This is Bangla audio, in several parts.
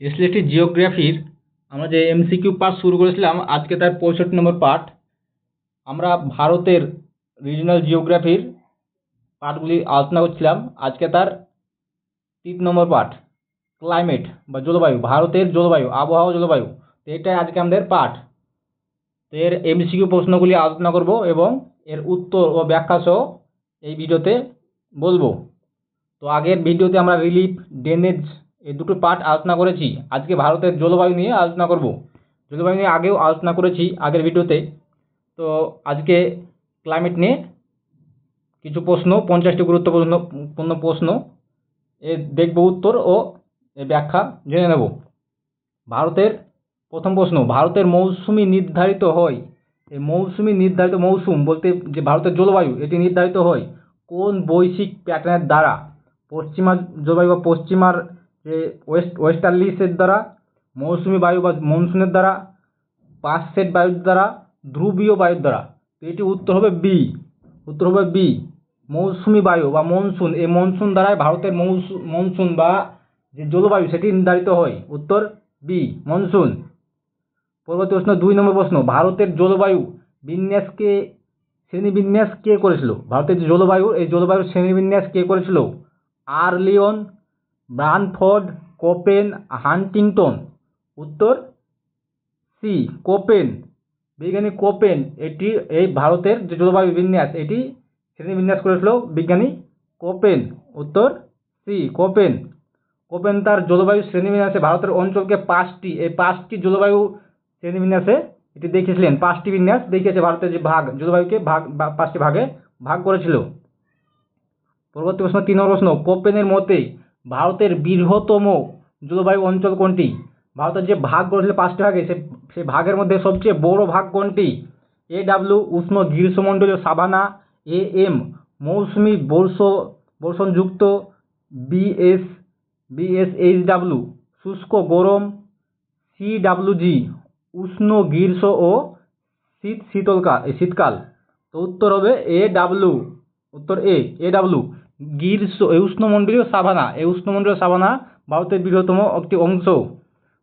এসএলএসটি জিওগ্রাফির আমরা যে এমসিকিউ পার্ট শুরু করেছিলাম, আজকে তার পঁয়ষট্টি নম্বর পার্ট আমরা ভারতের রিজনাল জিওগ্রাফির পার্টগুলি আলোচনা করছিলাম, আজকে তার তিন নম্বর পার্ট ক্লাইমেট বা জলবায়ু, ভারতের জলবায়ু, আবহাওয়া জলবায়ু, তো এটাই আজকে আমাদের পাঠ তো এর এমসিকিউ প্রশ্নগুলি আলোচনা করব এবং এর উত্তর ও ব্যাখ্যা সহ এই ভিডিওতে বলব। তো আগের ভিডিওতে আমরা রিলিফ ড্রেনেজ এই দুটো পার্ট আলোচনা করেছি। আজকে ভারতের জলবায়ু নিয়ে আলোচনা করব। জলবায়ু নিয়ে আগেও আলোচনা করেছি আগের ভিডিওতে। তো আজকে ক্লাইমেট নিয়ে কিছু প্রশ্ন, পঞ্চাশটি গুরুত্বপূর্ণ, পূর্ণ প্রশ্ন। এর দেখব উত্তর ও ব্যাখ্যা জেনে নেব। ভারতের প্রথম প্রশ্ন, ভারতের মৌসুমি নির্ধারিত হয়। এই মৌসুমি নির্ধারিত মৌসুম বলতে যে ভারতের জলবায়ু, এটি নির্ধারিত হয় কোন বৈশ্বিক প্যাটার্নের দ্বারা। পশ্চিমা জলবায়ু বা পশ্চিমার যে ওয়েস্ট ওয়েস্টার্লিসের দ্বারা, মৌসুমি বায়ু বা মনসুনের দ্বারা পার্শ্বের বায়ুর দ্বারা, ধ্রুবীয় বায়ুর দ্বারা। এটি উত্তর হবে বি উত্তর হবে বি মৌসুমি বায়ু বা মনসুন, এই মনসুন দ্বারাই ভারতের মৌসু, মনসুন বা যে জলবায়ু সেটি নির্ধারিত হয়। উত্তর বি মনসুন। পরবর্তী প্রশ্ন, দুই নম্বর প্রশ্ন, ভারতের জলবায়ু বিন্যাসকে শ্রেণীবিন্যাস কে করেছিল? ভারতের যে জলবায়ু, এই জলবায়ুর শ্রেণীবিন্যাস কে করেছিল? আর্লিয়ন ব্রানফোর্ড, কোপেন, হান্টিংটন। উত্তর, সি, কোপেন। বিজ্ঞানী কোপেন, এটি এই ভারতের যে জলবায়ু বিন্যাস, এটি শ্রেণীবিন্যাস করেছিল বিজ্ঞানী কোপেন। উত্তর, সি, কোপেন। কোপেন তার জলবায়ু শ্রেণীবিন্যাসে ভারতের অঞ্চলকে পাঁচটি, এই পাঁচটি জলবায়ু শ্রেণীবিন্যাসে এটি দেখিয়েছিলেন। পাঁচটি বিন্যাস দেখিয়েছে ভারতের যে ভাগ জলবায়ুকে ভাগ পাঁচটি ভাগে ভাগ করেছিল। পরবর্তী প্রশ্ন, তিন নম্বর প্রশ্ন, কোপেনের মতে ভারতের বৃহত্তম জলবায়ু অঞ্চল কোনটি? ভারতের যে ভাগ করেছিল পাঁচটি ভাগে, সে সেই ভাগের মধ্যে সবচেয়ে বড় ভাগ কোনটি? এ ডাব্লিউ উষ্ণ গ্রীষ্মমণ্ডলীয় সাভানা এ এম মৌসুমি বর্ষ, বর্ষণযুক্ত বিএস এইচ ডাব্লিউ শুষ্ক গরম সি ডাব্লিউ জি উষ্ণ গ্রীষ্ম ও শীত শীতলকাল শীতকাল। তো উত্তর হবে এ ডাব্লিউ উত্তর এ এ ডাব্লিউ এই উষ্ণমণ্ডলীয় সাভানা, এই উষ্ণমণ্ডলীয় সাভানা ভারতের বৃহত্তম একটি অংশ।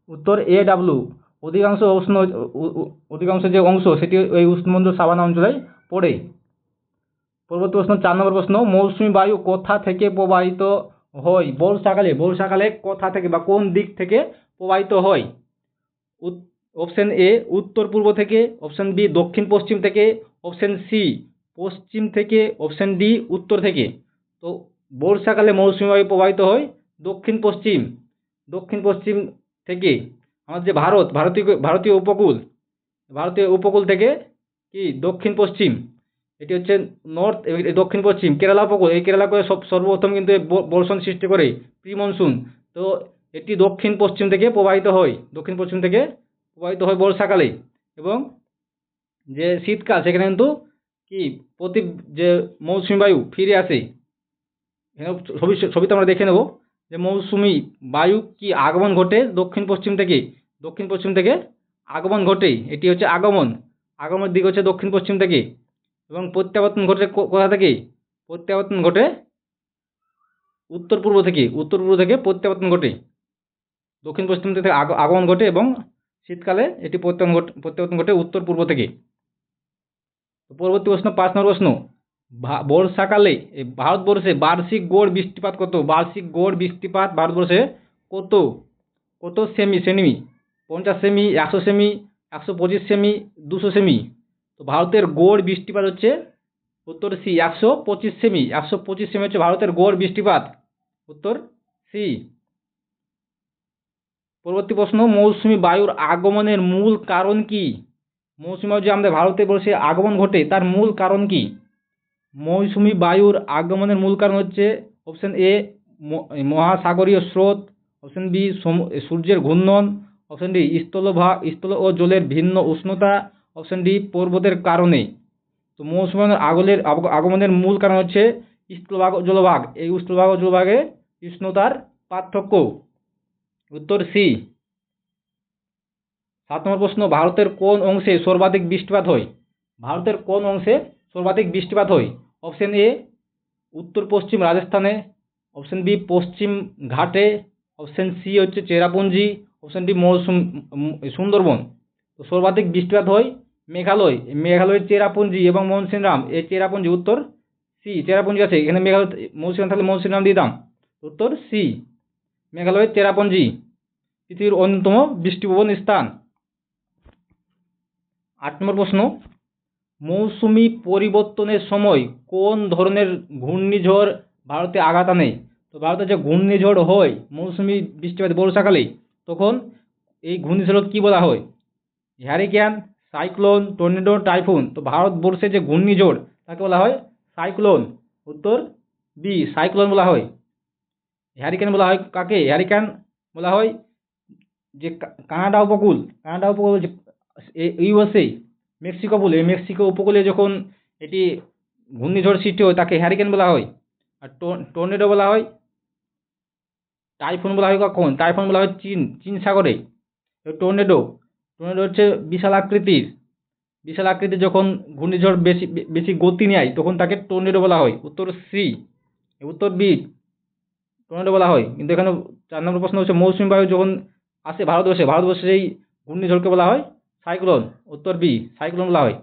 উত্তর এ ডাব্লিউ অধিকাংশ উষ্ণ অধিকাংশ যে অংশ, সেটি এই উষ্ণমণ্ডল সাভানা অঞ্চলে পড়ে। পরবর্তী প্রশ্ন, চার নম্বর প্রশ্ন, মৌসুমি বায়ু কোথা থেকে প্রবাহিত হয়? বর্ষাকালে বর্ষাকালে কোথা থেকে বা কোন দিক থেকে প্রবাহিত হয়? অপশন এ উত্তর পূর্ব থেকে অপশন বি দক্ষিণ পশ্চিম থেকে অপশন সি পশ্চিম থেকে অপশন ডি উত্তর থেকে। তো বর্ষাকালে মৌসুমি বায়ু প্রবাহিত হয় দক্ষিণ পশ্চিম। দক্ষিণ পশ্চিম থেকে আমাদের যে ভারত, ভারতীয় ভারতীয় উপকূল ভারতীয় উপকূল থেকে কি? দক্ষিণ পশ্চিম। এটি হচ্ছে নর্থ দক্ষিণ পশ্চিম। কেরালা উপকূল, এই কেরালা করে সব, সর্বপ্রথম কিন্তু বর্ষণ সৃষ্টি করে প্রি মনসুন। তো এটি দক্ষিণ পশ্চিম থেকে প্রবাহিত হয়, দক্ষিণ পশ্চিম থেকে প্রবাহিত হয় বর্ষাকালে। এবং যে শীতকাল, সেখানে কিন্তু কি? প্রতি যে মৌসুমি বায়ু ফিরে আসে। ছবি ছবিতে আমরা দেখে নেব। যে মৌসুমি বায়ু কি আগমন ঘটে দক্ষিণ পশ্চিম থেকে? দক্ষিণ পশ্চিম থেকে আগমন ঘটে এটি হচ্ছে আগমন। আগমনের দিক হচ্ছে দক্ষিণ পশ্চিম থেকে। এবং প্রত্যাবর্তন ঘটে কোথা থেকে? প্রত্যাবর্তন ঘটে উত্তর পূর্ব থেকে। উত্তর পূর্ব থেকে প্রত্যাবর্তন ঘটে। দক্ষিণ পশ্চিম থেকে আগমন ঘটে এবং শীতকালে এটি প্রত্যাবর্তন ঘটে প্রত্যাবর্তন ঘটে উত্তর পূর্ব থেকে পরবর্তী প্রশ্ন, পাঁচ নম্বর প্রশ্ন। বর্ষাকালে ভারতবর্ষে বার্ষিক গড় বৃষ্টিপাত কত? বার্ষিক গড় বৃষ্টিপাত ভারতবর্ষে কত? কত সেমি সেমি? পঞ্চাশ সেমি, একশো সেমি, একশো পঁচিশ সেমি, দুশো সেমি? তো ভারতের গড় বৃষ্টিপাত হচ্ছে উত্তর সি, একশো পঁচিশ সেমি। একশো পঁচিশ সেমি হচ্ছে ভারতের গড় বৃষ্টিপাত। উত্তর সি। পরবর্তী প্রশ্ন, মৌসুমি বায়ুর আগমনের মূল কারণ কি? মৌসুমি বায়ু যে আমাদের ভারতে বসে আগমন ঘটে, তার মূল কারণ কি? মৌসুমি বায়ুর আগমনের মূল কারণ হচ্ছে অপশন এ মহাসাগরীয় স্রোত অপশন বি সূর্যের ঘূর্ণন অপশন ডি স্থলভাগ স্থল ও জলের ভিন্ন উষ্ণতা অপশন ডি পর্বতের কারণে। তো মৌসুমি আগলের আগমনের মূল কারণ হচ্ছে স্থলভাগ জলভাগ। এই স্থলভাগ ও জলভাগে উষ্ণতার পার্থক্য। উত্তর সি সাত নম্বর প্রশ্ন, ভারতের কোন অংশে সর্বাধিক বৃষ্টিপাত হয়? ভারতের কোন অংশে সর্বাধিক বৃষ্টিপাত হয়? অপশন এ উত্তর পশ্চিম রাজস্থানে। অপশন বি পশ্চিম ঘাটে। অপশন সি হচ্ছে চেরাপুঞ্জি। অপশন ডি মৌসুম সুন্দরবন। তো সর্বাধিক বৃষ্টিপাত হয় মেঘালয়। মেঘালয়ের চেরাপুঞ্জি এবং মৌসিনরাম এই চেরাপুঞ্জি উত্তর সি চেরাপুঞ্জি আছে। এখানে মেঘালয় মৌসিনরাম থাকলে মৌসিনরাম দিয়ে দাম। উত্তর সি মেঘালয়ের চেরাপুঞ্জি। পৃথিবীর অন্যতম বৃষ্টিপ্রবণ স্থান। আট নম্বর প্রশ্ন। মৌসুমি পরিবর্তনের সময় কোন ধরনের ঘূর্ণিঝড় ভারতে আঘাত আনে? তো ভারতে যে ঘূর্ণিঝড় হয়, মৌসুমি বৃষ্টিপাত বর্ষাকালে তখন এই ঘূর্ণিঝড় কি বলা হয়? হ্যারিকেন সাইক্লোন টর্নেডো টাইফুন তো ভারতবর্ষে যে ঘূর্ণিঝড়, তাকে বলা হয় সাইক্লোন উত্তর বি সাইক্লোন বলা হয়। হ্যারিকেন বলা হয় কাকে? হ্যারিকেন বলা হয় যে কানাডা উপকূল। কানাডা উপকূল ইউএসএ মেক্সিকো বলে, মেক্সিকো উপকূলে যখন এটি ঘূর্ণিঝড় সৃষ্টি হয়, তাকে হ্যারিকেন বলা হয়। আর টর্নেডো বলা হয় টাইফুন বলা হয় কখন? টাইফুন বলা হয় চীন চীন সাগরে। টর্নেডো টর্নেডো হচ্ছে বিশাল আকৃতির। বিশাল আকৃতির যখন ঘূর্ণিঝড় বেশি বেশি গতি নেয়, তখন তাকে টর্নেডো বলা হয়। উত্তর সি উত্তর বি টর্নেডো বলা হয়। কিন্তু এখানে চার নম্বর প্রশ্ন হচ্ছে, মৌসুমী বায়ু যখন আসে ভারতবর্ষে, ভারতবর্ষের এই ঘূর্ণিঝড়কে বলা হয় সাইক্লোন, উত্তর বি, সাইক্লোন বলা হয়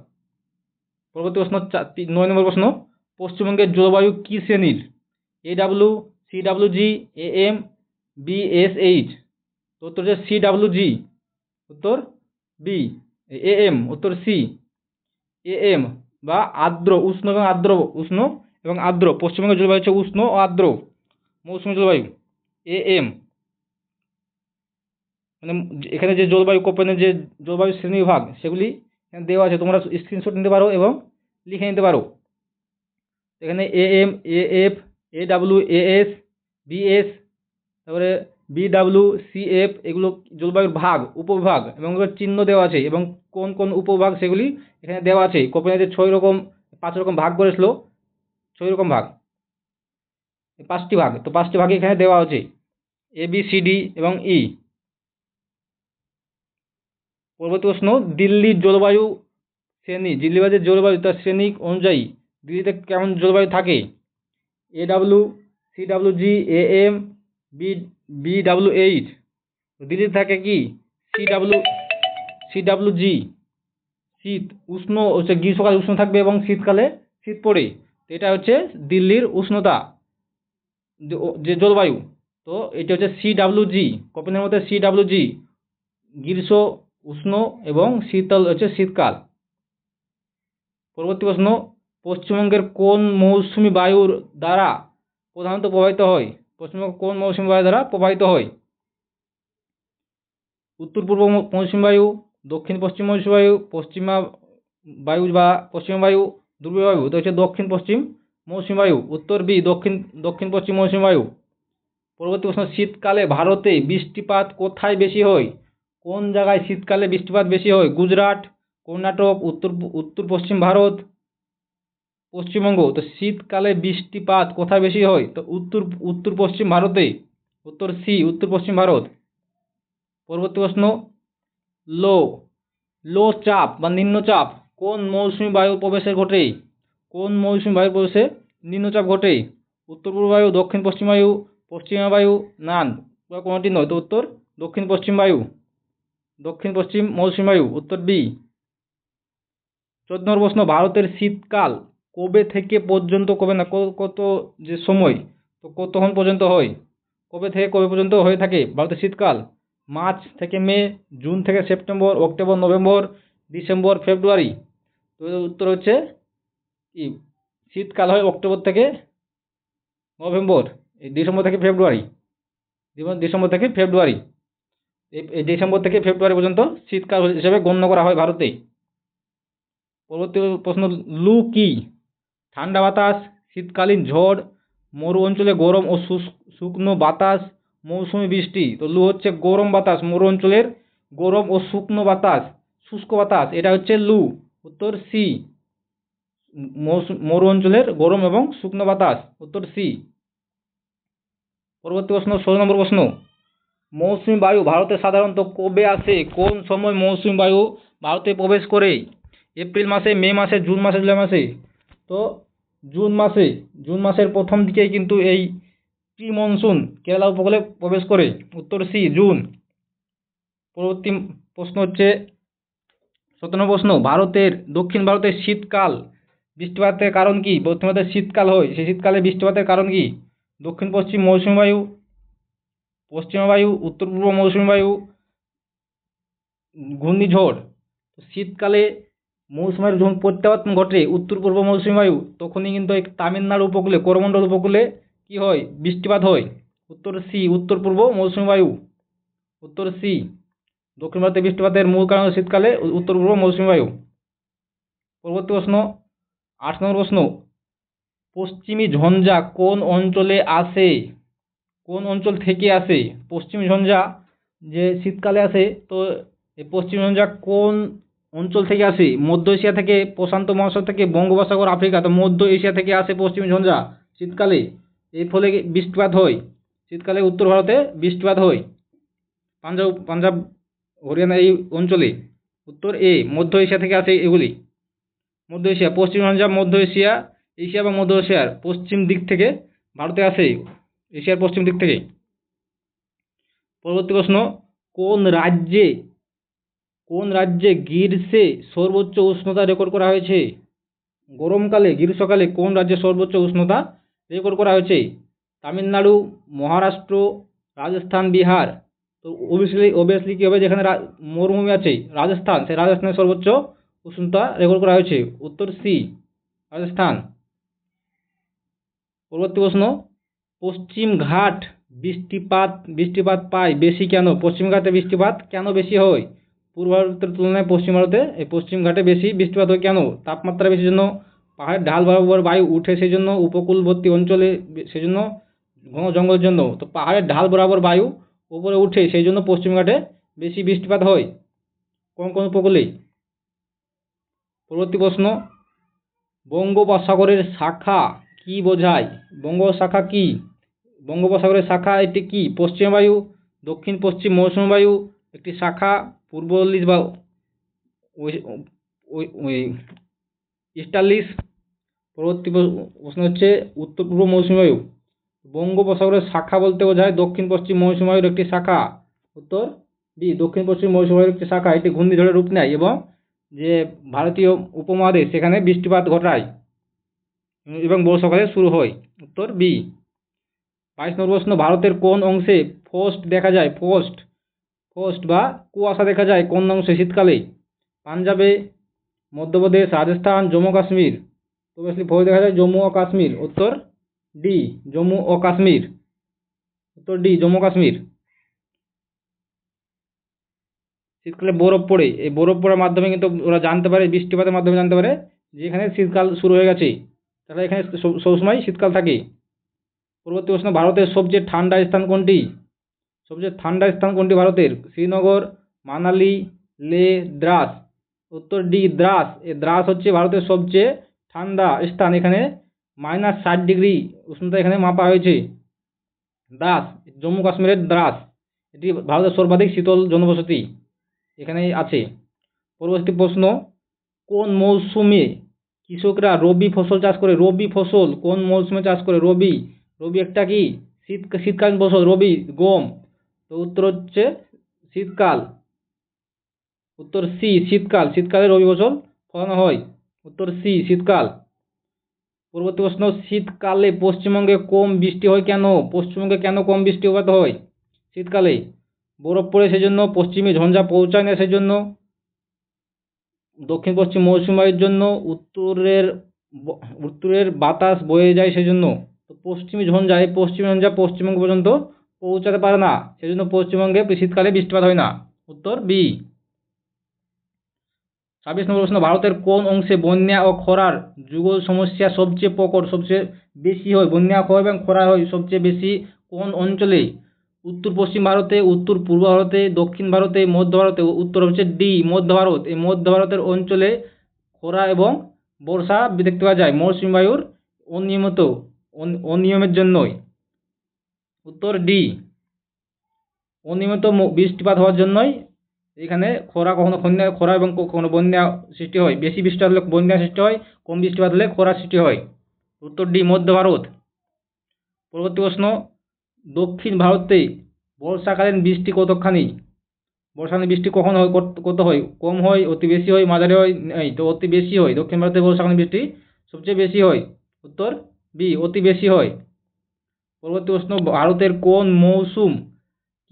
পরবর্তী প্রশ্ন নয় নম্বর প্রশ্ন, পশ্চিমবঙ্গের জলবায়ু কী শ্রেণির? A W C W G A M B S H তো উত্তর হচ্ছে সি ডাব্লিউ জি উত্তর বি এ এম উত্তর সি এ এম বা আর্দ্র, উষ্ণ এবং আর্দ্র, উষ্ণ এবং আর্দ্র। পশ্চিমবঙ্গের জলবায়ু হচ্ছে উষ্ণ ও আর্দ্র। মৌসুমী জলবায়ু এ এম মানে এখানে যে জলবায়ু কোপেনের যে জলবায়ু শ্রেণীবিভাগ সেগুলি এখানে দেওয়া আছে। তোমরা স্ক্রিনশট নিতে পারো এবং লিখে নিতে পারো। এখানে A M A F A W A S B S তারপরে বি ডাব্লিউ সি এফ এগুলো জলবায়ুর ভাগ, উপবিভাগ এবং চিহ্ন দেওয়া আছে এবং কোন কোন উপভাগ সেগুলি এখানে দেওয়া আছে। কোপেনের যে ছয় রকম, পাঁচ রকম ভাগ করেছিল, ছয় রকম ভাগ। পাঁচটি ভাগ, তো পাঁচটি ভাগে এখানে দেওয়া আছে। এ বি সি ডি এবং ই পরবর্তী প্রশ্ন দিল্লির জলবায়ু শ্রেণি দিল্লির যে জলবায়ু তার শ্রেণি অনুযায়ী দিল্লিতে কেমন জলবায়ু থাকে? A W C W G A M B B W H দিল্লিতে থাকে কি? C W C W G শীত, উষ্ণ, হচ্ছে গ্রীষ্মকালে উষ্ণ থাকবে এবং শীতকালে শীত পড়ে। এটা হচ্ছে দিল্লির উষ্ণতা, যে জলবায়ু। তো এটা হচ্ছে সি ডাব্লিউ জি কপেনের মধ্যে সি ডাব্লিউ জি গ্রীষ্ম উষ্ণ এবং শীতল, হচ্ছে শীতকাল। পরবর্তী প্রশ্ন, পশ্চিমবঙ্গের কোন মৌসুমি বায়ুর দ্বারা প্রধানত প্রভাবিত হয়? পশ্চিমবঙ্গ কোন মৌসুমি বায়ু দ্বারা প্রভাবিত হয়? উত্তর পূর্ব মৌসুমি বায়ু, দক্ষিণ পশ্চিম মৌসুমি বায়ু, পশ্চিমা বায়ু বা পশ্চিম বায়ু ধ্রুব বায়ু তো হচ্ছে দক্ষিণ পশ্চিম মৌসুমি বায়ু, উত্তর বি দক্ষিণ দক্ষিণ পশ্চিম মৌসুমি বায়ু। পরবর্তী প্রশ্ন, শীতকালে ভারতে বৃষ্টিপাত কোথায় বেশি হয়? কোন জায়গায় শীতকালে বৃষ্টিপাত বেশি হয়? গুজরাট, কর্ণাটক, উত্তর উত্তর পশ্চিম ভারত, পশ্চিমবঙ্গ। তো শীতকালে বৃষ্টিপাত কোথায় বেশি হয়? তো উত্তর উত্তর পশ্চিম ভারতে উত্তর সি, উত্তর পশ্চিম ভারত। পরবর্তী প্রশ্ন, লো লো চাপ বা নিম্নচাপ কোন মৌসুমি বায়ু প্রবেশে ঘটে? কোন মৌসুমি বায়ু প্রবেশে নিম্নচাপ ঘটে? উত্তর পূর্ব বায়ু, দক্ষিণ পশ্চিম বায়ু, পশ্চিমা বায়ু, নান, বা কোনোটি নয়। তো উত্তর, দক্ষিণ পশ্চিম বায়ু। দক্ষিণ পশ্চিম মৌসুমী বায়ু উত্তর বি চোদ্দ নম্বর প্রশ্ন, ভারতের শীতকাল কবে থেকে পর্যন্ত, কবে না, কত যে সময়, তো কতক্ষণ পর্যন্ত হয়? কবে থেকে, কবে পর্যন্ত হয়ে থাকে ভারতের শীতকাল? মার্চ থেকে মে, জুন থেকে September, October, November, December, February. তো উত্তর হচ্ছে কি? শীতকাল হয় অক্টোবর থেকে নভেম্বর ডিসেম্বর থেকে ফেব্রুয়ারি। ডিসেম্বর থেকে ফেব্রুয়ারি। এই ডিসেম্বর থেকে ফেব্রুয়ারি পর্যন্ত শীতকাল হিসেবে গণ্য করা হয় ভারতে। পরবর্তী প্রশ্ন, লু কি? ঠান্ডা বাতাস, শীতকালীন ঝড়, মরু অঞ্চলে গরম ও শুকনো বাতাস, মৌসুমী বৃষ্টি। তো লু হচ্ছে গরম বাতাস, মরু অঞ্চলের গরম ও শুকনো বাতাস, শুষ্ক বাতাস। এটা হচ্ছে লু। উত্তর সি। মরু অঞ্চলের গরম এবং শুকনো বাতাস। উত্তর সি। পরবর্তী প্রশ্ন, ষোলো নম্বর প্রশ্ন। মৌসুমী বায়ু ভারতে সাধারণত কবে আসে? কোন সময় মৌসুমী বায়ু ভারতে প্রবেশ করে? এপ্রিল মাসে, মে মাসে, জুন মাসে, জুলাই মাসে? তো জুন মাসে, জুন মাসের প্রথম দিকেই কিন্তু এই প্রি মনসুন কেরালা উপকূলে প্রবেশ করে। উত্তর সি, জুন। পরবর্তী প্রশ্ন হচ্ছে, সতেরো প্রশ্ন, ভারতের, দক্ষিণ ভারতের শীতকাল বৃষ্টিপাতের কারণ কি? ভারতের শীতকাল হয়, সেই শীতকালে বৃষ্টিপাতের কারণ কি? দক্ষিণ পশ্চিম মৌসুমী বায়ু পশ্চিমা বায়ু উত্তর পূর্ব মৌসুমী বায়ু ঘূর্ণিঝড় শীতকালে মৌসুমী বায়ুর যখন প্রত্যাবর্তন ঘটে উত্তর পূর্ব মৌসুমী বায়ু তখনই কিন্তু এই তামিলনাড়ু উপকূলে, করমণ্ডল উপকূলে কি হয়? বৃষ্টিপাত হয়। উত্তর সি উত্তর পূর্ব মৌসুমী বায়ু উত্তর সি, দক্ষিণ ভারতে বৃষ্টিপাতের মূল কারণ শীতকালে উত্তর পূর্ব মৌসুমী বায়ু পরবর্তী প্রশ্ন, আট নম্বর প্রশ্ন, পশ্চিমী ঝঞ্ঝা কোন অঞ্চলে আসে? কোন অঞ্চল থেকে আসে? পশ্চিম ঝঞ্ঝা যে শীতকালে আসে, তো এই পশ্চিম ঝঞ্ঝা কোন অঞ্চল থেকে আসে? মধ্য এশিয়া থেকে, প্রশান্ত মহাসাগর থেকে, বঙ্গোপসাগর, আফ্রিকা, তো মধ্য এশিয়া থেকে আসে পশ্চিম ঝঞ্ঝা শীতকালে। এর ফলে বৃষ্টিপাত হয়? শীতকালে উত্তর ভারতে বৃষ্টিপাত হয়। পাঞ্জাব পাঞ্জাব, হরিয়ানা এই অঞ্চলে। উত্তর এ, মধ্য এশিয়া থেকে আসে এগুলি। মধ্য এশিয়া, পশ্চিম পাঞ্জাব মধ্য এশিয়া এশিয়া বা মধ্য এশিয়ার পশ্চিম দিক থেকে ভারতে আসে। এশিয়ার পশ্চিম দিক থেকে পরবর্তী প্রশ্ন, কোন রাজ্যে কোন রাজ্যে গ্রীষ্মে সর্বোচ্চ উষ্ণতা রেকর্ড করা হয়েছে? গরমকালে, গ্রীষ্মকালে কোন রাজ্যে সর্বোচ্চ উষ্ণতা রেকর্ড করা হয়েছে? তামিলনাড়ু, মহারাষ্ট্র, রাজস্থান, বিহার। তো অবভিয়াসলি অবভিয়াসলি কী হবে? যেখানে মরুভূমি আছে, রাজস্থান, সেই রাজস্থানের সর্বোচ্চ উষ্ণতা রেকর্ড করা হয়েছে। উত্তর সি, রাজস্থান। পরবর্তী প্রশ্ন পশ্চিম ঘাট বৃষ্টিপাত বৃষ্টিপাত পায় বেশি কেন? পশ্চিম ঘাটে বৃষ্টিপাত কেন বেশি হয়? পূর্ব ভারতের তুলনায় পশ্চিম ভারতে, এই পশ্চিম ঘাটে বেশি বৃষ্টিপাত হয় কেন? তাপমাত্রা বেশি জন্য পাহাড়ের ঢাল বরাবর বায়ু উঠে সেই জন্য উপকূলবর্তী অঞ্চলে সেই জন্য ঘন জঙ্গলের জন্য। তো পাহাড়ের ঢাল বরাবর বায়ু উপরে উঠে সেই জন্য পশ্চিম ঘাটে বেশি বৃষ্টিপাত হয়। কোন কোন উপকূলে? পরবর্তী প্রশ্ন, বঙ্গোপসাগরের শাখা কি বোঝায়? বঙ্গোপসাখা কি? বঙ্গোপসাগরের শাখা এটি কি? পশ্চিম বায়ু, দক্ষিণ পশ্চিম মৌসুমী বায়ু, একটি শাখা পূর্ব বা ওই পরবর্তী প্র- প্রশ্ন হচ্ছে উত্তর পূর্ব মৌসুমী বায়ু। বঙ্গোপসাগরের শাখা বলতে বোঝায় দক্ষিণ পশ্চিম মৌসুমী বায়ুর একটি শাখা। উত্তর, বি, দক্ষিণ পশ্চিম মৌসুমী বায়ুর একটি শাখা। এটি ঘূর্ণিঝড়ের রূপ নেয় এবং যে ভারতীয় উপমহাদেশ, সেখানে বৃষ্টিপাত ঘটায় এবং বর্ষাকালে শুরু হয়। উত্তর, বি বাইশ নম্বর প্রশ্ন, ভারতের কোন অংশে ফোস্ট দেখা যায়? ফোস্ট ফোস্ট বা কুয়াশা দেখা যায় কোন অংশে? শীতকালে। পাঞ্জাবে, মধ্যপ্রদেশ, রাজস্থান, জম্মু কাশ্মীর। অবভিয়াসলি ফ্রস্ট দেখা যায় জম্মু ও কাশ্মীর। উত্তর ডি, জম্মু ও কাশ্মীর। উত্তর ডি, জম্মু কাশ্মীর। শীতকালে বরফ পড়ে। এই বরফ পড়ার মাধ্যমে কিন্তু ওরা জানতে পারে, বৃষ্টিপাতের মাধ্যমে জানতে পারে যে এখানে শীতকাল শুরু হয়ে গেছে। তাহলে এখানে সবসময় শীতকাল থাকে। পরবর্তী প্রশ্ন, ভারতের সবচেয়ে ঠান্ডা স্থান কোনটি? সবচেয়ে ঠান্ডা স্থান কোনটি ভারতের? শ্রীনগর, মানালি, লে, দ্রাস। উত্তর ডি, দ্রাস। এই দ্রাস হচ্ছে ভারতের সবচেয়ে ঠান্ডা স্থান। এখানে মাইনাস ষাট ডিগ্রি উষ্ণতা এখানে মাপা হয়েছে। দ্রাস, জম্মু কাশ্মীরের দ্রাস। এটি ভারতের সর্বাধিক শীতল জনবসতি এখানেই আছে। পরবর্তী প্রশ্ন, কোন মৌসুমে কৃষকরা রবি ফসল চাষ করে? রবি ফসল কোন মৌসুমে চাষ করে? রবি রবি একটা কি? শীত শীতকালীন ফসল রবি, গম। তো উত্তর হচ্ছে শীতকাল। উত্তর সি, শীতকাল। শীতকালে রবি ফসল ফলানো হয়। উত্তর সি, শীতকাল। পরবর্তী প্রশ্ন, শীতকালে পশ্চিমবঙ্গে কম বৃষ্টি হয় কেন? পশ্চিমবঙ্গে কেন কম বৃষ্টি বৃষ্টিপাত হয়? শীতকালে বরফ পড়ে সেজন্য, পশ্চিমে ঝঞ্ঝা পৌঁছায় না সেজন্য, দক্ষিণ পশ্চিম মৌসুমী বায়ুর জন্য, উত্তরের উত্তরের বাতাস বয়ে যায় সেজন্য। তো পশ্চিমী ঝঞ্ঝা এই পশ্চিমী ঝঞ্ঝা পশ্চিমবঙ্গ পর্যন্ত পৌঁছাতে পারে না। সেজন্য পশ্চিমবঙ্গে শীতকালে বৃষ্টিপাত হয় না। উত্তর বি। ছাব্বিশ নম্বর প্রশ্ন, ভারতের কোন অংশে বন্যা ও খরার যুগল সমস্যা সবচেয়ে প্রকট, সবচেয়ে বেশি হয়? বন্যা হয় এবং খরা হয় সবচেয়ে বেশি কোন অঞ্চলে? উত্তর পশ্চিম ভারতে, উত্তর পূর্ব ভারতে, দক্ষিণ ভারতে, মধ্য ভারতে, উত্তর হচ্ছে ডি, মধ্য ভারত। এই মধ্য ভারতের অঞ্চলে খরা এবং বর্ষা দেখতে পাওয়া যায়। মৌসুমী বায়ুর অনিয়মিত অন- অনিয়মের জন্যই। উত্তর ডি, অনিয়মিত বৃষ্টিপাত হওয়ার জন্যই এখানে খরা কখনো খন্যা, খরা এবং কখনো বন্যা সৃষ্টি হয়। বেশি বৃষ্টিপাত হলে বন্যা সৃষ্টি হয়, কম বৃষ্টিপাত হলে খরা সৃষ্টি হয়। উত্তর ডি, মধ্য ভারত, পরবর্তী প্রশ্ন, দক্ষিণ ভারতে বর্ষাকালীন বৃষ্টি কতখানি? বর্ষাকালীন বৃষ্টি কখন হয়, কত- হয়? কম হয়, অতি বেশি হয়, মাঝারি হয় এই তো অতি বেশি হয়। দক্ষিণ ভারতে বর্ষাকালীন বৃষ্টি সবচেয়ে বেশি হয়। উত্তর বি, অতি বেশি হয়। পরবর্তী প্রশ্ন, ভারতের কোন মৌসুম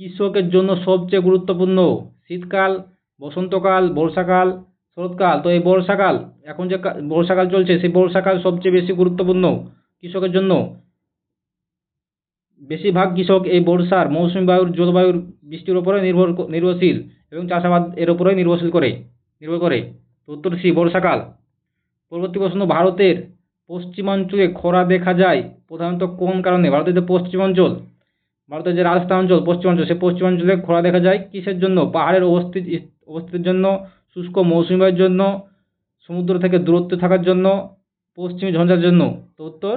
কৃষকের জন্য সবচেয়ে গুরুত্বপূর্ণ? শীতকাল, বসন্তকাল, বর্ষাকাল, শরৎকাল? তো এই বর্ষাকাল, এখন যে বর্ষাকাল চলছে, সেই বর্ষাকাল সবচেয়ে বেশি গুরুত্বপূর্ণ কৃষকের জন্য। বেশিরভাগ কৃষক এই বর্ষার মৌসুমী বায়ুর, জলবায়ুর বৃষ্টির উপরে নির্ভর নির্ভরশীল এবং চাষাবাদ এর উপরেই নির্ভরশীল করে, নির্ভর করে। উত্তর সি, বর্ষাকাল। পরবর্তী প্রশ্ন, ভারতের পশ্চিমাঞ্চলে খরা দেখা যায়, প্রধানত কোন কারণে? ভারতের যে পশ্চিমাঞ্চল, ভারতের যে রাজস্থান অঞ্চল পশ্চিমাঞ্চল, সে পশ্চিমাঞ্চলে খরা দেখা যায় কিসের জন্য? পাহাড়ের অবস্থিত, অবস্থিতির জন্য, শুষ্ক মৌসুমী বায়ুর জন্য, সমুদ্র থেকে দূরত্বে থাকার জন্য, পশ্চিমী ঝঞ্ঝার জন্য। তো উত্তর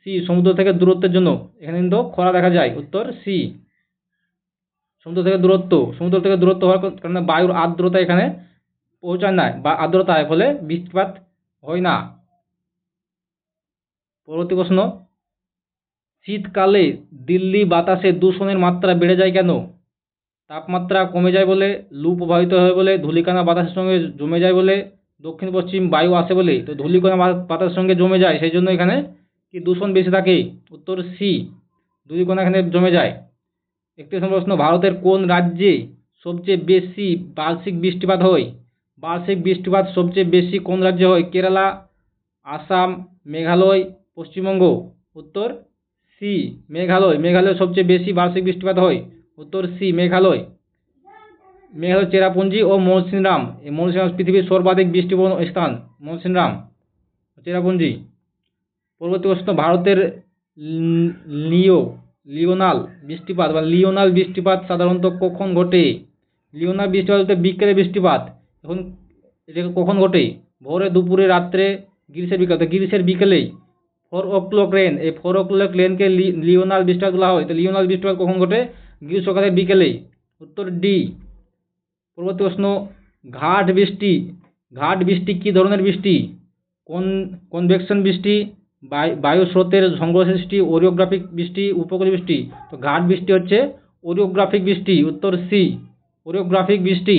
সি সমুদ্র থেকে দূরত্বের জন্য। এখানে কিন্তু খরা দেখা যায়। উত্তর সি সমুদ্র থেকে দূরত্ব। সমুদ্র থেকে দূরত্ব হওয়ার কারণে বায়ুর আর্দ্রতা এখানে পৌঁছায় না বা আর্দ্রতা ফলে বৃষ্টিপাত হয় না। পরবর্তী প্রশ্ন, শীতকালে দিল্লি বাতাসে দূষণের মাত্রা বেড়ে যায় কেন? তাপমাত্রা কমে যায় বলে, লু প্রবাহিত হয় বলে ধূলিকণা বাতাসের সঙ্গে জমে যায় বলে, দক্ষিণ পশ্চিম বায়ু আসে বলে, তো ধূলিকণা বাতাসের সঙ্গে জমে যায়, সেই জন্য এখানে কি দূষণ বেশি থাকে? উত্তর সি, ধূলিকণা এখানে জমে যায়। একটি প্রশ্ন, ভারতের কোন রাজ্যে সবচেয়ে বেশি বার্ষিক বৃষ্টিপাত হয়? বার্ষিক বৃষ্টিপাত সবচেয়ে বেশি কোন রাজ্যে হয়? কেরালা, আসাম, মেঘালয় পশ্চিমবঙ্গ। উত্তর সি মেঘালয়। মেঘালয় সবচেয়ে বেশি বার্ষিক বৃষ্টিপাত হয়। উত্তর সি মেঘালয়। মেঘালয়, চেরাপুঞ্জি ও মৌসিনরাম এই মৌসিনরাম পৃথিবীর সর্বাধিক বৃষ্টিবহুল স্থান। মৌসিনরাম চেরাপুঞ্জি। পরবর্তী প্রশ্ন, ভারতের লিও, লিওনাল বৃষ্টিপাত বা লিওনাল বৃষ্টিপাত সাধারণত কখন ঘটে? লিওনাল বৃষ্টিপাত বলতে বিকেলে বৃষ্টিপাত। এখন এটা কখন ঘটে? ভোরে, দুপুরে, রাত্রে, গ্রীষ্মের বিকালে। গ্রীষ্মের বিকেলেই। ফোর ও ক্লক রেন এই ফোর ও ক্লক রেনকে লিওনাল বৃষ্টিপাত বলা হয়। তো লিওনাল বৃষ্টিপাত কখন ঘটে? গ্রীষ্মকালে বিকেলেই। উত্তর ডি পরবর্তী প্রশ্ন, ঘাট বৃষ্টি। ঘাট বৃষ্টি কী ধরনের বৃষ্টি? কোন কনভেকশন বৃষ্টি? বায়ু স্রোতের সৃষ্টি ওরিওগ্রাফিক বৃষ্টি উপকূল বৃষ্টি। তো ঘাট বৃষ্টি হচ্ছে ওরিওগ্রাফিক বৃষ্টি, উত্তর সি ওরিওগ্রাফিক বৃষ্টি।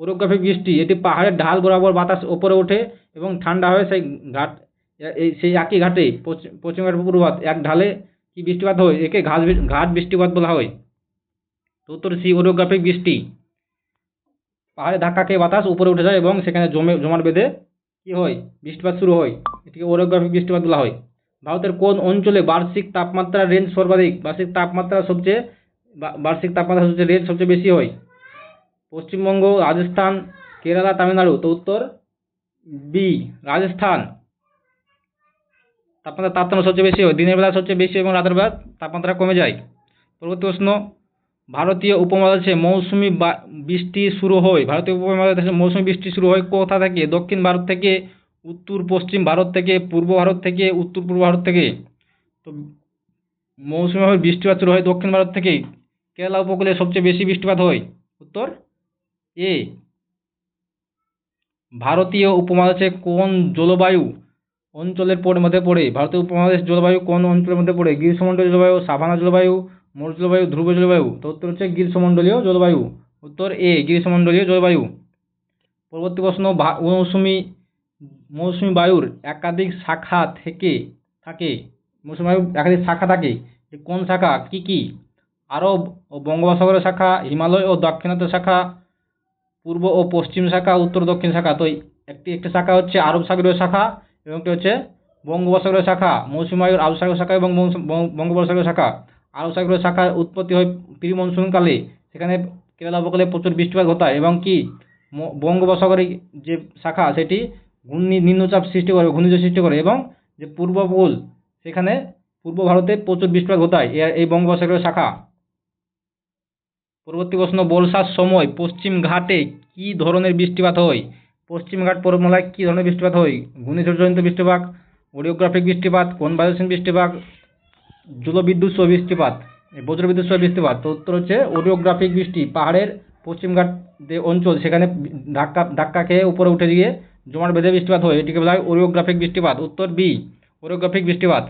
ওরিওগ্রাফিক বৃষ্টি, এটি পাহাড়ের ঢাল বরাবর বাতাস ওপরে ওঠে এবং ঠান্ডা হয়ে সেই ঘাট এই সেই একই ঘাটে পশ্চিম পূর্বঘাট এক ঢালে কি বৃষ্টিপাত হয়? একে ঘাট ঘাট বৃষ্টিপাত বলা হয়। উত্তর সি ওরিওগ্রাফিক বৃষ্টি। পাহাড়ে ধাক্কা খেয়ে বাতাস উপরে উঠে যায় এবং সেখানে জমে, জমাট বেঁধে কি হয়? বৃষ্টিপাত শুরু হয়। এটিকে ওরিওগ্রাফিক বৃষ্টিপাত বলা হয়। ভারতের কোন অঞ্চলে বার্ষিক তাপমাত্রার রেঞ্জ সর্বাধিক? বার্ষিক তাপমাত্রা সবচেয়ে বার্ষিক তাপমাত্রা সবচেয়ে রেঞ্জ সবচেয়ে বেশি হয়। পশ্চিমবঙ্গ, রাজস্থান, কেরালা, তামিলনাড়ু, তো উত্তর বি, রাজস্থান। তাপমাত্রা তাপমাত্রা সবচেয়ে বেশি হয়। দিনের বেলা সবচেয়ে বেশি এবং রাতের বেলা তাপমাত্রা কমে যায়। পরবর্তী প্রশ্ন, ভারতীয় উপমহাদেশে মৌসুমি বৃষ্টি শুরু হয়। ভারতীয় উপমহাদেশে মৌসুমি বৃষ্টি শুরু হয় কোথা থেকে? দক্ষিণ ভারত থেকে, উত্তর, পশ্চিম ভারত থেকে, পূর্ব ভারত থেকে, উত্তর, পূর্ব ভারত থেকে। তো মৌসুমি ভাবে বৃষ্টিপাত শুরু হয় দক্ষিণ ভারত থেকেই। কেরালা উপকূলে সবচেয়ে বেশি বৃষ্টিপাত হয়? উত্তর, এ, ভারতীয় উপমহাদেশে কোন জলবায়ু অঞ্চলের মধ্যে পড়ে, ভারতীয় উপমহাদেশ জলবায়ু কোন অঞ্চলের মধ্যে পড়ে? গ্রীষ্মমণ্ডলীয় জলবায়ু, সাভানা জলবায়ু মরু জলবায়ু, ধ্রুব জলবায়ু। তো উত্তর হচ্ছে গ্রীষ্মমণ্ডলীয় জলবায়ু। উত্তর এ গ্রীষ্মমণ্ডলীয় জলবায়ু। পরবর্তী প্রশ্ন মৌসুমি, মৌসুমী বায়ুর একাধিক শাখা থেকে, থাকে। মৌসুমী বায়ুর একাধিক শাখা থাকে। কোন শাখা, কি কি? আরব ও বঙ্গোপসাগরের শাখা, হিমালয় ও দাক্ষিণাত্য শাখা, পূর্ব ও পশ্চিম শাখা, উত্তর দক্ষিণ শাখা। তো একটি একটি শাখা হচ্ছে আরব সাগরীয় শাখা। এবং একটি হচ্ছে বঙ্গোপসাগরীয় শাখা, মৌসুমী বায়ুর শাখা এবং বঙ্গোপসাগরের শাখা। আরব শাখার উৎপত্তি হয় প্রি মনসুনকালে সেখানে কেরালা উপকূলে প্রচুর বৃষ্টিপাত ঘটায় এবং কি বঙ্গোপসাগরের যে শাখা, সেটি ঘূর্ণি, নিম্নচাপ সৃষ্টি করে, ঘূর্ণিঝড় সৃষ্টি করে এবং যে পূর্ব উপকূল, সেখানে পূর্ব ভারতে প্রচুর বৃষ্টিপাত ঘটায়। এই বঙ্গোপসাগরীয় শাখা। পরবর্তী প্রশ্ন বর্ষার সময় পশ্চিম ঘাটে কি ধরনের বৃষ্টিপাত হয়? পশ্চিম ঘাট পর্বতমালায় কি ধরনের বৃষ্টিপাত হয়? ঘূর্ণিঝড়জনিত বৃষ্টিপাত ওরিওগ্রাফিক বৃষ্টিপাত কোনবায়ুসীন বৃষ্টিপাত, জলবিদ্যুৎ সহ বৃষ্টিপাত বজ্রবিদ্যুৎ সহ বৃষ্টিপাত। তো উত্তর হচ্ছে ওরিওগ্রাফিক বৃষ্টি, পাহাড়ের পশ্চিমঘাট যে অঞ্চল, সেখানে ধাক্কা ধাক্কা খেয়ে উপরে উঠে গিয়ে জমাট বেঁধে বৃষ্টিপাত হয়। এটিকে বলা হয় ওরিওগ্রাফিক বৃষ্টিপাত। উত্তর বি ওরিওগ্রাফিক বৃষ্টিপাত।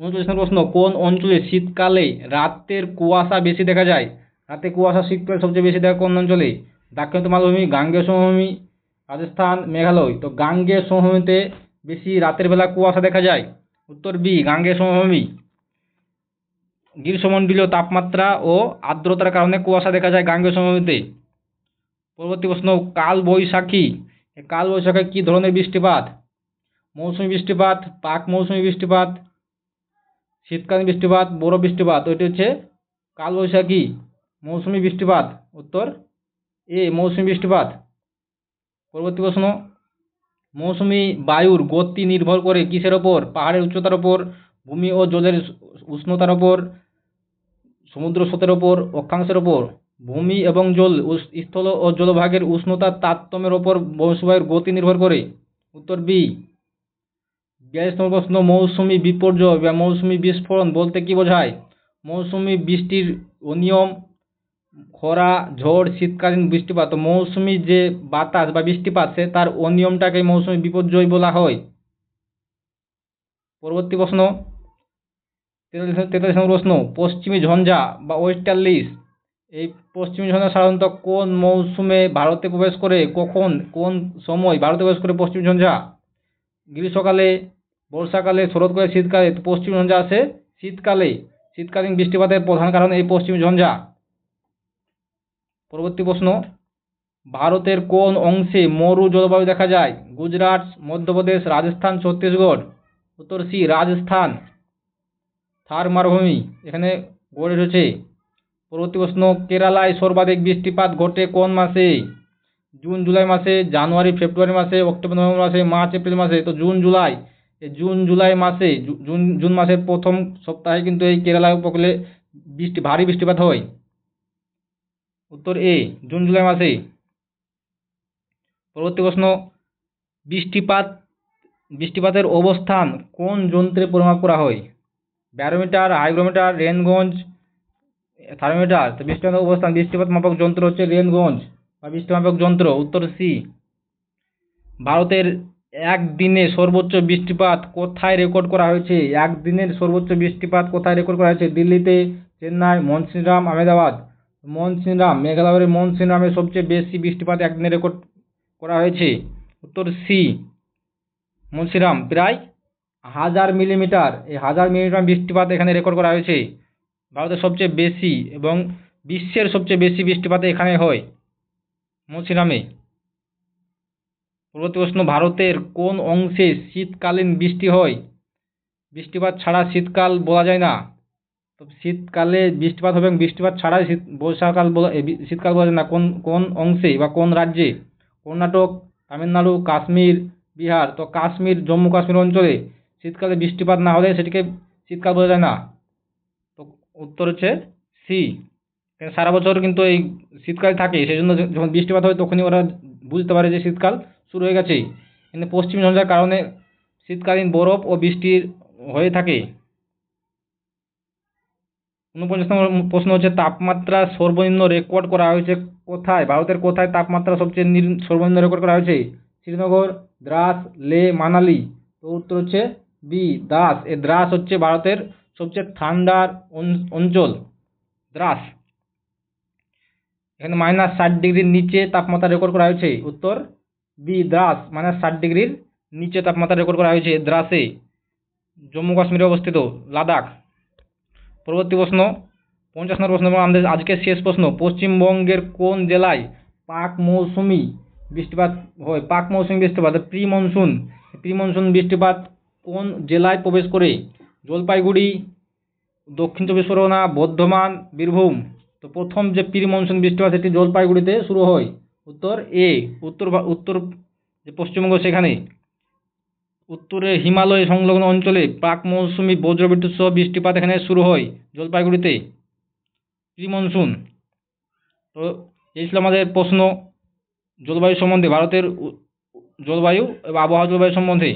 উনচল্লিশ নম্বর প্রশ্ন, কোন অঞ্চলে শীতকালে রাতের কুয়াশা বেশি দেখা যায়? রাতে কুয়াশা শীতকালে সবচেয়ে বেশি দেখা কোন অঞ্চলে? দাক্ষিণাত্য মালভূমি, গাঙ্গেয় সমভূমি রাজস্থান, মেঘালয়। তো গাঙ্গেয় সমভূমিতে বেশি রাতের বেলা কুয়াশা দেখা যায়। উত্তর বি, গাঙ্গেয় সমভূমি। গ্রীষ্মমণ্ডলীয় তাপমাত্রা ও আর্দ্রতার কারণে কুয়াশা দেখা যায় গাঙ্গেয় সমভূমিতে। পরবর্তী প্রশ্ন কাল বৈশাখী কাল বৈশাখী কী ধরনের বৃষ্টিপাত? মৌসুমী বৃষ্টিপাত, পাক মৌসুমী বৃষ্টিপাত, শীতকালীন বৃষ্টিপাত, বড় বৃষ্টিপাত ওইটি হচ্ছে কাল বৈশাখী মৌসুমী বৃষ্টিপাত। উত্তর এ, মৌসুমী বৃষ্টিপাত। পরবর্তী প্রশ্ন, মৌসুমি বায়ুর গতি নির্ভর করে কিসের ওপর? পাহাড়ের উচ্চতার ওপর, ভূমি ও জলের উষ্ণতার ওপর, সমুদ্র স্রোতের ওপর, অক্ষাংশের ওপর। ভূমি এবং জল স্থল ও জলভাগের উষ্ণতার তারতম্যের ওপর মৌসুমী গতি নির্ভর করে। উত্তর বি বিয়াল্লিশ নম্বর প্রশ্ন, মৌসুমি বিপর্যয় বা মৌসুমি বিস্ফোরণ বলতে কি বোঝায়? মৌসুমি বৃষ্টির অনিয়ম খরা, ঝড়, শীতকালীন বৃষ্টিপাত, মৌসুমী যে বাতাস বা বৃষ্টিপাত, সে তার অনিয়মটাকে মৌসুমী বিপর্যয় বলা হয়। পরবর্তী প্রশ্ন, তেতাল্লিশ নম্বর প্রশ্ন, পশ্চিমী ঝঞ্ঝা বা ওয়েস্টার্লিস এই পশ্চিমী ঝঞ্ঝা সাধারণত কোন মৌসুমে ভারতে প্রবেশ করে, কখন, কোন সময় ভারতে প্রবেশ করে পশ্চিমী ঝঞ্ঝা? গ্রীষ্মকালে, বর্ষাকালে, শরৎকালে, শীতকালে পশ্চিমী ঝঞ্ঝা আসে শীতকালে। শীতকালীন বৃষ্টিপাতের প্রধান কারণ এই পশ্চিমী ঝঞ্ঝা। পরবর্তী প্রশ্ন, ভারতের কোন অংশে মরু জলবায়ু দেখা যায়? গুজরাট, মধ্যপ্রদেশ, রাজস্থান, ছত্তিশগড়? উত্তর সি, রাজস্থান। থার মারভূমি, এখানে গড়ে রয়েছে পরবর্তী প্রশ্ন, কেরালায় সর্বাধিক বৃষ্টিপাত ঘটে কোন মাসে? জুন, জুলাই মাসে, জানুয়ারি, ফেব্রুয়ারি মাসে, অক্টোবর, নভেম্বর মাসে, মার্চ, এপ্রিল মাসে। তো জুন, জুলাই জুন, জুলাই মাসে, জুন জুন মাসের প্রথম সপ্তাহে কিন্তু এই কেরালা উপকূলে বৃষ্টি, ভারী বৃষ্টিপাত হয়। উত্তর এ জুন জুলাই মাসে পরবর্তী প্রশ্ন, বৃষ্টিপাত, বৃষ্টিপাতের অবস্থান কোন যন্ত্রে পরিমাপ করা হয়? Barometer, hygrometer, rain gauge, thermometer. তো বৃষ্টিপাতের অবস্থান, বৃষ্টিপাত মাপক যন্ত্র হচ্ছে রেনগঞ্জ বা বৃষ্টি মাপক যন্ত্র। উত্তর সি ভারতের একদিনে সর্বোচ্চ বৃষ্টিপাত কোথায় রেকর্ড করা হয়েছে? একদিনের সর্বোচ্চ বৃষ্টিপাত কোথায় রেকর্ড করা হয়েছে? দিল্লিতে, চেন্নাই মনসিনরাম আহমেদাবাদ। মনসিনরাম মেঘালয়ের মনসিনরামে সবচেয়ে বেশি বৃষ্টিপাত একদিনে রেকর্ড করা হয়েছে। উত্তর সি মনসিনরাম প্রায় হাজার মিলিমিটার, এই হাজার মিলিমিটার বৃষ্টিপাত এখানে রেকর্ড করা হয়েছে। ভারতের সবচেয়ে বেশি এবং বিশ্বের সবচেয়ে বেশি বৃষ্টিপাত এখানে হয় মৌসিরামে পরবর্তী প্রশ্ন, ভারতের কোন অংশে শীতকালীন বৃষ্টি হয়? বৃষ্টিপাত ছাড়া শীতকাল বলা যায় না। শীতকালে বৃষ্টিপাত হবে এবং বৃষ্টিপাত ছাড়াই শীত, বর্ষাকাল শীতকাল বলা যায় না। কোন কোন অংশে বা কোন রাজ্যে? কর্ণাটক, তামিলনাড়ু, কাশ্মীর, বিহার। তো কাশ্মীর, জম্মু কাশ্মীর অঞ্চলে শীতকালে বৃষ্টিপাত না হলে সেটিকে শীতকাল বলা যায় না। তো উত্তর হচ্ছে সি। সারা বছর কিন্তু এই শীতকাল থাকে সেই জন্য যখন বৃষ্টিপাত হয় তখনই ওরা বুঝতে পারে যে শীতকাল শুরু হয়ে গেছে। কিন্তু পশ্চিম ঝঞ্ঝার কারণে শীতকালীন বরফ ও বৃষ্টির হয়ে থাকে। ঊনপঞ্চাশ নম্বর প্রশ্ন হচ্ছে, তাপমাত্রা সর্বনিম্ন রেকর্ড করা হয়েছে কোথায়? ভারতের কোথায় তাপমাত্রা সবচেয়ে সর্বনিম্ন রেকর্ড করা হয়েছে? শ্রীনগর, দ্রাস, লে, মানালি। তো উত্তর হচ্ছে বি, দ্রাস। এ দ্রাস হচ্ছে ভারতের সবচেয়ে ঠান্ডার অঞ্চল। দ্রাস। এখানে মাইনাস ষাট ডিগ্রির নিচে তাপমাত্রা রেকর্ড করা হয়েছে। উত্তর বি, দ্রাস। মাইনাস ষাট ডিগ্রির নিচে তাপমাত্রা রেকর্ড করা হয়েছে দ্রাসে। জম্মু কাশ্মীরে অবস্থিত, লাদাখ। পরবর্তী প্রশ্ন, পঞ্চাশ নম্বর প্রশ্ন এবং আমাদের আজকের শেষ প্রশ্ন, পশ্চিমবঙ্গের কোন জেলায় পাক মৌসুমি বৃষ্টিপাত হয়? পাক মৌসুমি বৃষ্টিপাত প্রি মনসুন প্রি মনসুন বৃষ্টিপাত কোন জেলায় প্রবেশ করে? জলপাইগুড়ি, দক্ষিণ চব্বিশ পরগনা, বর্ধমান, বীরভূম। তো প্রথম যে প্রি মনসুন বৃষ্টিপাত, সেটি জলপাইগুড়িতে শুরু হয়। উত্তর এ, উত্তর উত্তর যে পশ্চিমবঙ্গ সেখানে। উত্তরে হিমালয় সংলগ্ন অঞ্চলে প্রাক মৌসুমি বজ্রবিদ্যুৎ সহ বৃষ্টিপাত এখানে শুরু হয় জলপাইগুড়িতে। প্রি মনসুন তো এই ছিল আমাদের প্রশ্ন জলবায়ু সম্বন্ধে, ভারতের জলবায়ু এবং আবহাওয়া জলবায়ু সম্বন্ধে।